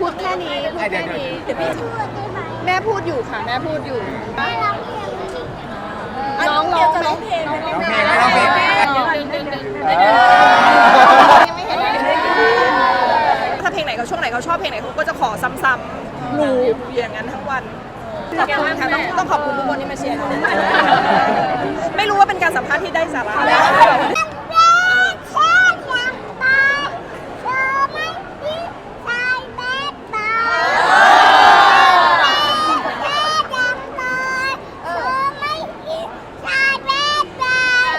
พูดแค่นี้พูดแค่นี้เดี๋ยวพี่ช่วยได้ไหมแม่พูดอยู่ค่ะ แม่พูดอยู่ไม่ร้องเพลงน้องร้องจะร้องเพลงน้องร้องร้องเพลงไหมร้องเพลงไหมยังไม่เห็นเลยถ้าเพลงไหนเขาช่วงไหนเขาชอบเพลงไหนเขาก็จะขอซ้ำๆลูปอย่างนั้นทั้งวันขอบคุณค่ะต้องต้องขอบคุณทุกคนที่มาเชียร์น้องไม่รู้ว่าเป็นการสัมภาษณ์ที่ได้สาระ แค่ยังตายเธอไม่คิดตายแม่ตายแค่ยังตายเธอไม่คิดตายแม่ตาย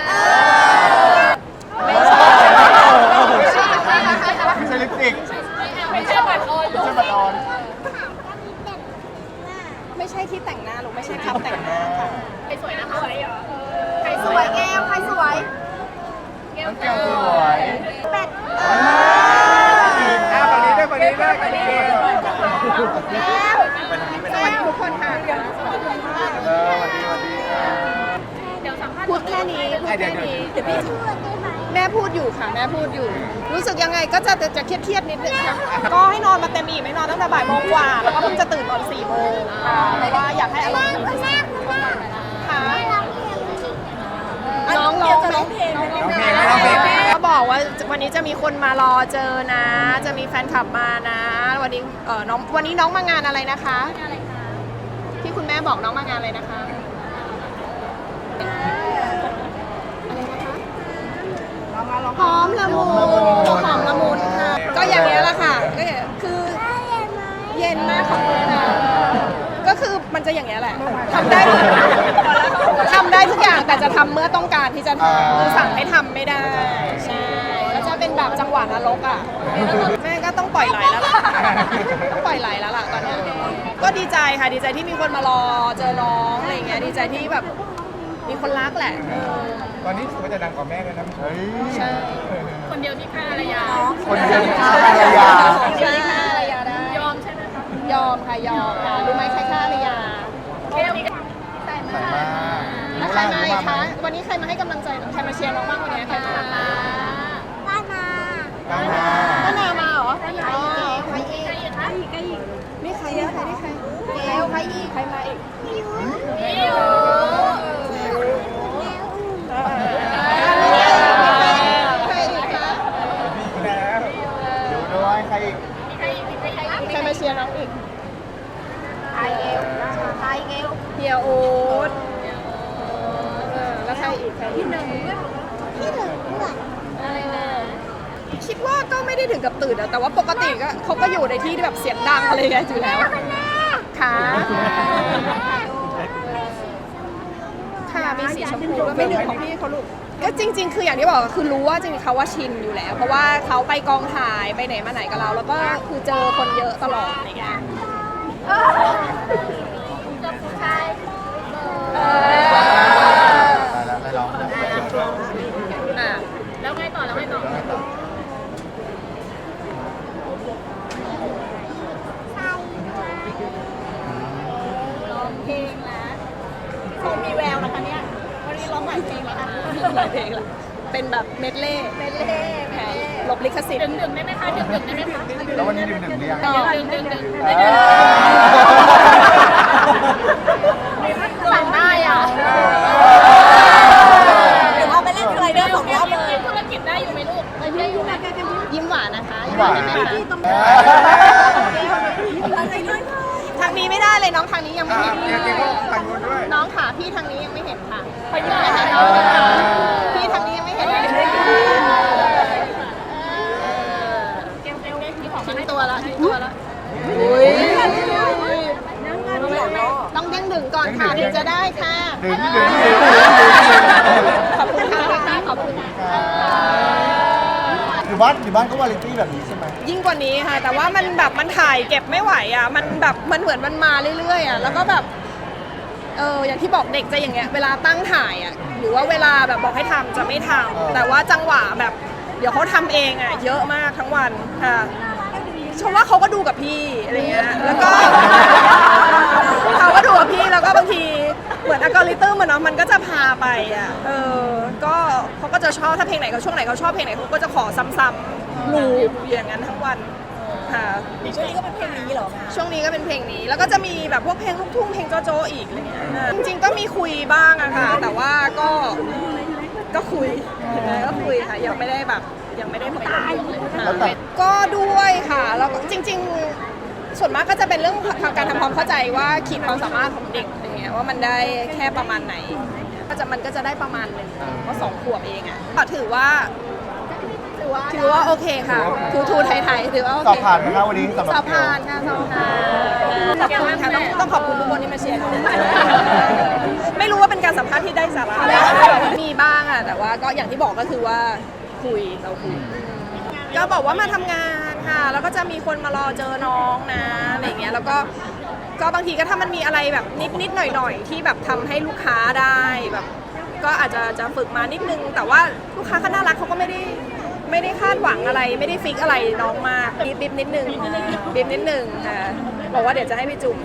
ไม่ใช่ลิปสติก ไม่ใช่บัตรออน ไม่ใช่บัตรออน ไม่ ใช่ที่แต่งหน้าหรือไม่ใช่ทับแต่งหน้าค่ะใครสวยแก้วใครสวยน้องแก้วสวยเป็ด อ่าฝั่งนี้ด้วยฝั่งนี้ด้วยฝั่งนี้ด้วย แก้ว สวัสดีทุกคนค่ะ เออสวัสดีสวัสดีอ่า พูดแค่นี้พูดแค่นี้ เดี๋ ยวพี่ช่วยได้ไหมแม่พูดอยู่ค่ะ แม่พูดอยู่ รู้สึกยังไงก็จะจะเครียดเครียดๆนิดนึงค่ะ ก็ให้นอนมาเต็มอิ่มไม่นอนตั้งแต่บ่ายโมงกว่า แล้วก็เพิ่งจะตื่นตอนสี่โมงค่ะเพราะว่าอยากให้อารมณ์ดีคุณแม่คุณแม่ค่ะไม่ร้องเพลงน้องร้องจะร้องเพลงร้องเพลงไหมร้องเพลงไหมก็บอกว่าวันนี้จะมีคนมารอเจอนะ จะมีแฟนคลับมานะ วันนี้เออน้องวันนี้น้องมางานอะไรนะคะ ที่คุณแม่บอกน้องมางานอะไรนะคะ หอมละมุนหอมละมุนค่ะ ก็อย่างนี้ยแหละค่ะ ก็คือได้ยังไหมเย็นมากของคุณค่ะ ก็คือมันจะอย่างนี้ยแหละทำได้ทำได้ทุกอย่างแต่จะทำเมื่อต้องการที่จะทำคือสั่งให้ทำไม่ได้ ใช่ก็จะเป็นแบบจังหวะนรกอะแม่ก็ต้องปล่อยไหลแล้วล่ะต้องปล่อยไหลแล้วล่ะตอนเนี้ยก็ดีใจค่ะดีใจที่มีคนมารอเจอน้องอะไรอย่างเงี้ยดีใจที่แบบ มีคนรักแหละเออตอนนี้ถือว่าจะดังกว่าแม่เลยนะเฮ้ยใช่ คนเดียวที่ฆ่าภรรยาใช่ค่ะภรรยาได้ ยอมใช่ไหมคะยอมค่ะยอมค่ะรู้ไหมใครฆ่าภรรยาใส่มากแล้วใครมาอีกคะวันนี้ใครมาให้กำลังใจน้องใครมาเชียร์น้องบ้างวันนี้ใครมาป้านาตั้งมาป้านามาเหรอใครอีกใครอีกใครอีกใครอีกใครอีกนี่ใครเนี่ยใครนี่ใครเกลใครอีกใครมาอีก มิว มิว แล้ว ใครอีกคะ ดูด้วยใครอีก ใครมาเชียร์ น้องอีกใครเกลใครเกลเฮียโอ๊ตเออแล้วใครอีกใครอีกที่หนึ่งด้วยอะไรนะคิดว่าก็ไม่ได้ถึงกับตื่นอะแต่ว่าปกติก็เขาก็อยู่ในที่ที่แบบเสียงดังอะไรอย่างเงี้ยอยู่แล้วค่ะ ค่ะมีสีชมพูก็ไม่ดื่มของพี่เขาลูกก็จริง ๆ คืออย่างที่บอกคือรู้ว่าจริงๆเขาว่าชินอยู่แล้ว เพราะว่าเขาไปกองถ่ายไปไหนมาไหนกับเรา แล้วก็คือเจอคนเยอะตลอดอะไรเงี้ยเออ แล้วได้ร้องแล้ว อะ แล้วไงต่อแล้วไงต่อ เพลงนะเขามีแววนะคะเนี่ยวันนี้ร้องหลายเพลงแล้วนะ หลายเพลงแล้วเป็นแบบเมดเล่เมดเล่แผนหลบลิขสิทธิ์ดึงดึงได้ไหมคะดึงดึงได้ไหมคะแล้ววันนี้ดื่มหนึ่งหรือยังดึงดึงดึงเออสั่งได้อะเดี๋ยวเอาไปเล่นไรเดอร์สองรอบเลยธุรกิจได้อยู่ไหมลูกยิ้มหวานนะคะหวานยิ้มหวานเออะไรด้วย ทางนี้ไม่ได้เลยน้องทางนี้ยังไม่อเห็นเดี๋ยวเดี๋ยวทางนู้นด้วย น้องขาพี่ทางนี้ยังไม่เห็นค่ะไปยิ้มหน่อยค่ะน้องค่ะพี่ทางนี้ยังไม่เห็นเลยเกลเกลมีของทิ้งตัวละทิ้งตัวละอุ้ยต้องเด้งดึงก่อนค่ะถึงจะได้ค่ะดึงดึงดึง ขอบคุณค่ะขอบคุณค่ะ อยู่บ้านอยู่บ้านก็วาไรตี้แบบนี้ใช่ไหม ยิ่งกว่านี้ค่ะ แต่ว่ามันแบบมันถ่ายเก็บไม่ไหวอะ มันแบบมันเหมือนมันมาเรื่อยๆอะ แล้วก็แบบ เอออย่างที่บอกเด็กจะอย่างเงี้ย เวลาตั้งถ่ายอะ หรือว่าเวลาแบบบอกให้ทำจะไม่ทำแต่ว่าจังหวะแบบ เดี๋ยวเขาทำเองอะ เยอะมากทั้งวันค่ะชมว่าเขาก็ดูกับพี่อะไรเงี้ย แล้วก็ เขาก็ดูกับพี่แล้วก็บางทีเหมื อนอัลกอริทึมมันเนาะมันก็จะพาไปอะเออก็เขาก็จะชอบถ้าเพลงไหนเขาช่วงไหนเขาชอบเพลงไหนเขาก็จะขอซ้ำๆลูปอย่างนั้นทั้งวันค่ะ ช่วงนี้ก็เป็นเพลงนี้เหรอแม่ช่วงนี้ก็เป็นเพลงนี้แล้วก็จะมีแบบพวกเพลงลูกทุ่งเพลงโจโจอีกอะไรเงี้ยจริงๆก็มีคุยบ้างอะค่ะ แต่ว่าก็ก็คุยก็คุยค่ะยังไม่ได้แบบยังไม่ได้ตายแล้วแต่ก็ด้วยค่ะแล้วก็จริง ๆ ส่วนมากก็จะเป็นเรื่องทางการทำความเข้าใจว่าขีดความสามารถของเด็กอะไรเงี้ยว่ามันได้แค่ประมาณไหน ก็จะมันก็จะได้ประมาณหนึ่งเพราะสองขวบเองอะก็ถือว่าถือว่าถือว่าโอเคค่ะทูทูไทยๆถือว่าโอสอบเคผ่านไหมคะวันนี้สำหรับสอบเกลผ่านค่ะสอบผ่านขอบคุณค่ะต้องต้องขอบคุณทุกคนที่มาเชียร์เราไม่รู้ว่าเป็นการสัมภาษณ์ที่ได้สาระมีบ้างอะแต่ว่าก็อย่างที่บอกก็คือว่าคุยเราคุยก็บอกว่ามาทำงาน ค่ะ แล้วก็จะมีคนมารอเจอน้องนะอะไรเงี้ยแล้วก็ก็บางทีก็ถ้ามันมีอะไรแบบนิดนิดหน่อยหน่อยที่แบบทำให้ลูกค้าได้แบบก็อาจจะจะฝึกมานิดนึง แต่ว่าลูกค้าก็น่ารักเขาก็ไม่ได้ไม่ได้คาดหวังอะไรไม่ได้ฟิกอะไรน้องมากบีบนิดนึงบีบนิดนึงค่ะบอกว่าเดี๋ยวจะให้พี่จุ๋ม